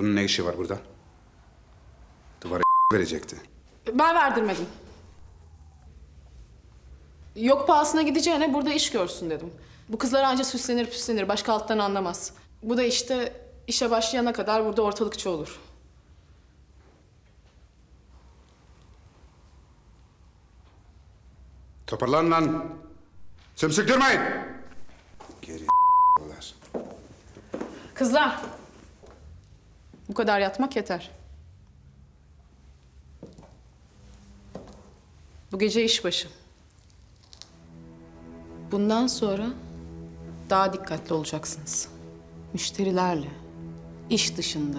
Bunun ne işi var burada? Duvara verecekti. Ben verdirmedim. Yok pahasına gideceğine burada iş görsün dedim. Bu kızlar anca süslenir püslenir, başka alttan anlamaz. Bu da işte işe başlayana kadar burada ortalıkçı olur. Toparlan lan. Sümsük durmayın. Geri ***lar. Kızlar! Bu kadar yatmak yeter. Bu gece işbaşı. Bundan sonra daha dikkatli olacaksınız. Müşterilerle, iş dışında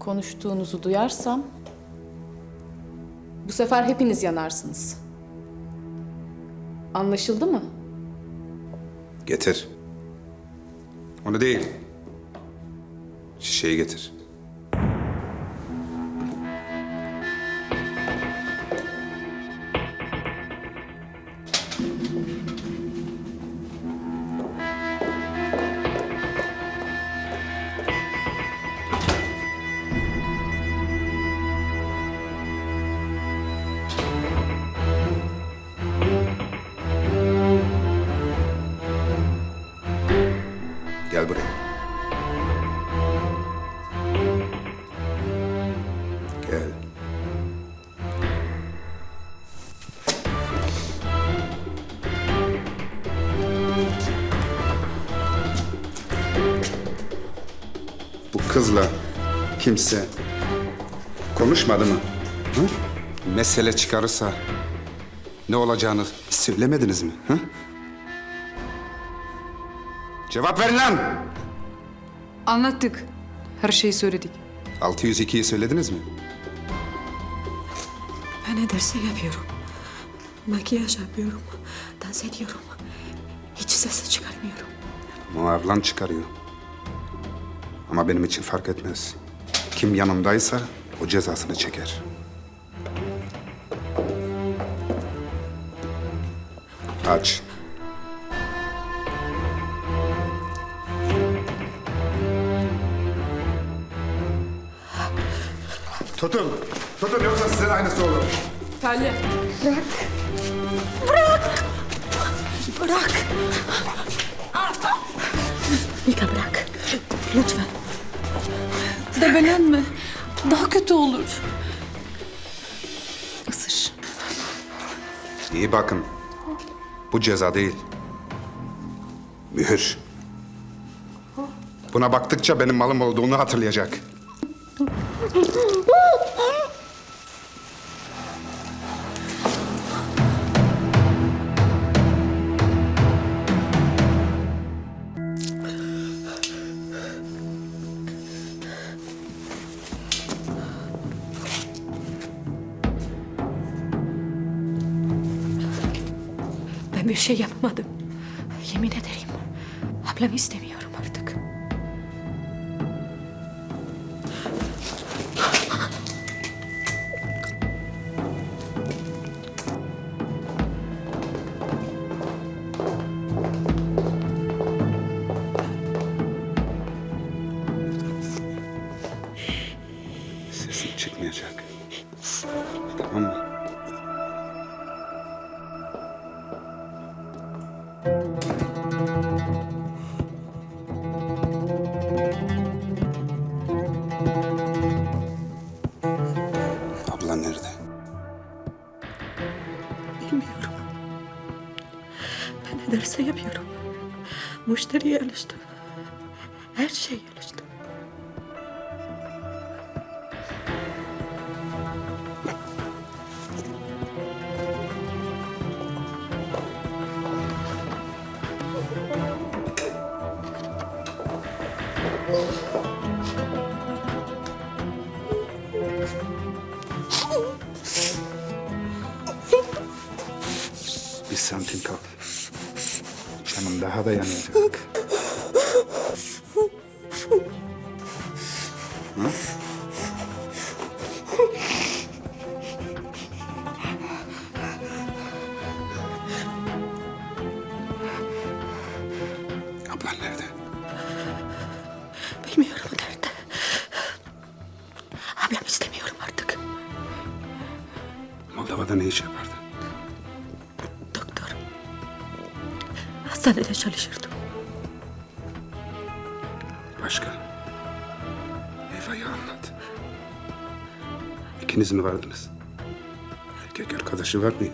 konuştuğunuzu duyarsam bu sefer hepiniz yanarsınız. Anlaşıldı mı? Getir. Onu değil. Şişeyi getir. Gel buraya. Gel. Bu kızla kimse konuşmadı mı? Hı? Mesele çıkarırsa ne olacağını söylemediniz mi? Hı? Cevap verin lan! Anlattık. Her şeyi söyledik. 602'yi söylediniz mi? Ben ne yapıyorum. Makyaj yapıyorum. Dans ediyorum. Hiç ses çıkarmıyorum. Muharlan çıkarıyor. Ama benim için fark etmez. Kim yanımdaysa o cezasını çeker. Aç. Tutun. Tutun yoksa size de aynısı olur. Telli. Bırak! Mika bırak. Lütfen. Debelenme. Daha kötü olur. Isır. İyi bakın. Bu ceza değil. Mühür. Buna baktıkça benim malım olduğunu hatırlayacak. Şey yapmadım. Yemin ederim. Ablamı istemiyorum Abla nerede? Bilmiyorum. Ben ne yapıyorum. Müşteriye alıştım. Her şeye Bir santim kal. Canım daha da yanacak. Ablan nerede? Bilmiyorum nerede. Ablam istemiyorum artık. Moldova'da ne iş yapar? Hastanede çalışırdım. Başka? Eva'yı anlat. İkiniz mi vardınız? Erkek arkadaşı var mıydı?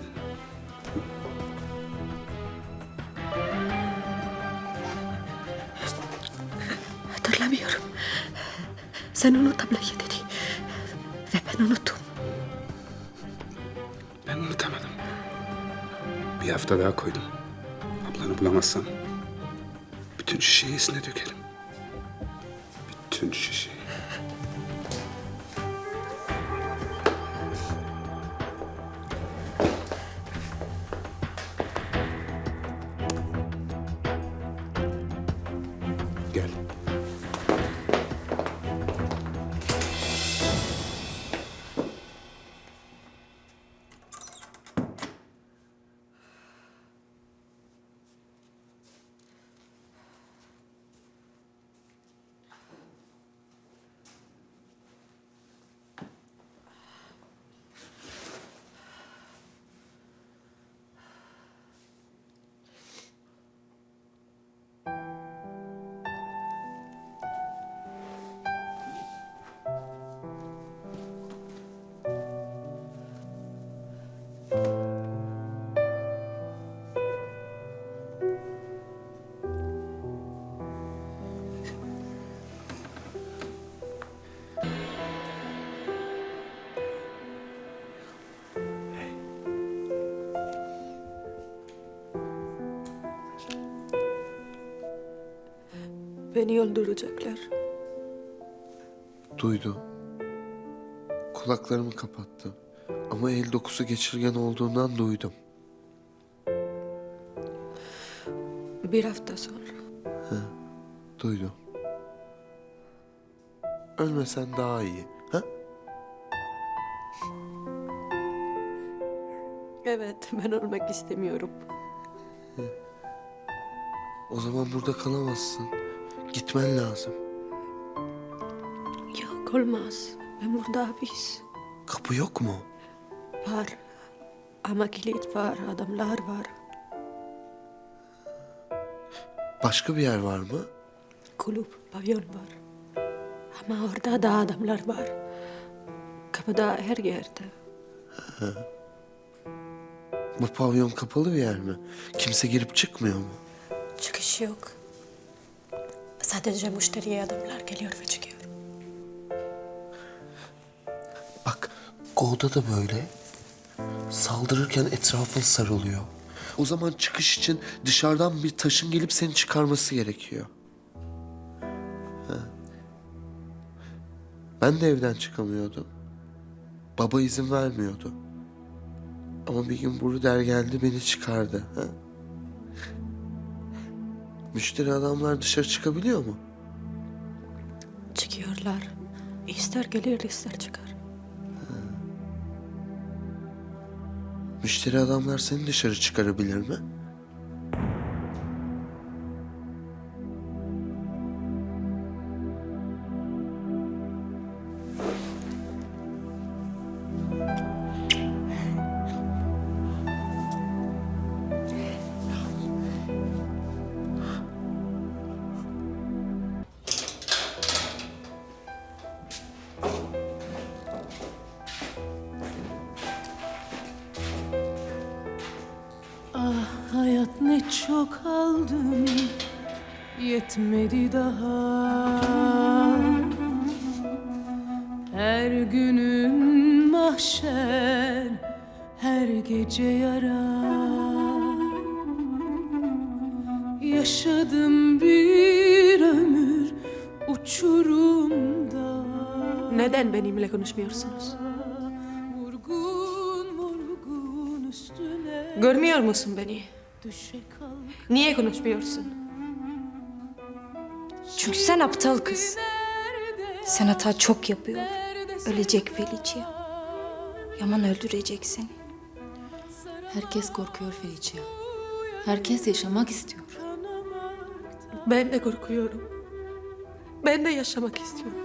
Hatırlamıyorum. Sen unut ablayı dedi. Ve ben unuttum. Ben unutamadım. Bir hafta daha koydum. Ablanı bulamazsam bütün şişeyi isine dökerim. Bütün şişeyi. Beni öldürecekler. Duydum. Kulaklarımı kapattım. Ama el dokusu geçirgen olduğundan duydum. Bir hafta sonra. Duydum. Ölmesen daha iyi. Ha? Evet, ben ölmek istemiyorum. O zaman burada kalamazsın. Gitmen lazım. Yok olmaz. Ben burada hapis. Kapı yok mu? Var. Ama kilit var, adamlar var. Başka bir yer var mı? Kulüp, pavyon var. Ama orada da adamlar var. Kapıda her yerde. Bu pavyon kapalı bir yer mi? Kimse girip çıkmıyor mu? Çıkış yok. Sadece müşteriye adamlar geliyor ve çıkıyor. Bak Go'da da böyle. Saldırırken etrafın sarılıyor. O zaman çıkış için dışarıdan bir taşın gelip seni çıkarması gerekiyor. Ben de evden çıkamıyordum. Baba izin vermiyordu. Ama bir gün Bruder geldi beni çıkardı. Ha. Müşteri adamlar dışarı çıkabiliyor mu? Çıkıyorlar. İster gelir ister çıkar. Müşteri adamlar seni dışarı çıkarabilir mi? Hayat ne çok aldım Yetmedi daha Her günün mahşer Her gece yara Yaşadım bir ömür Uçurumda Neden benimle konuşmuyorsunuz? Vurgun vurgun üstüne Görmüyor musun beni? Niye konuşmuyorsun? Çünkü sen aptal kız. Sen hata çok yapıyor. Ölecek Felicia. Yaman öldürecek seni. Herkes korkuyor Felicia. Herkes yaşamak istiyor. Ben de korkuyorum. Ben de yaşamak istiyorum.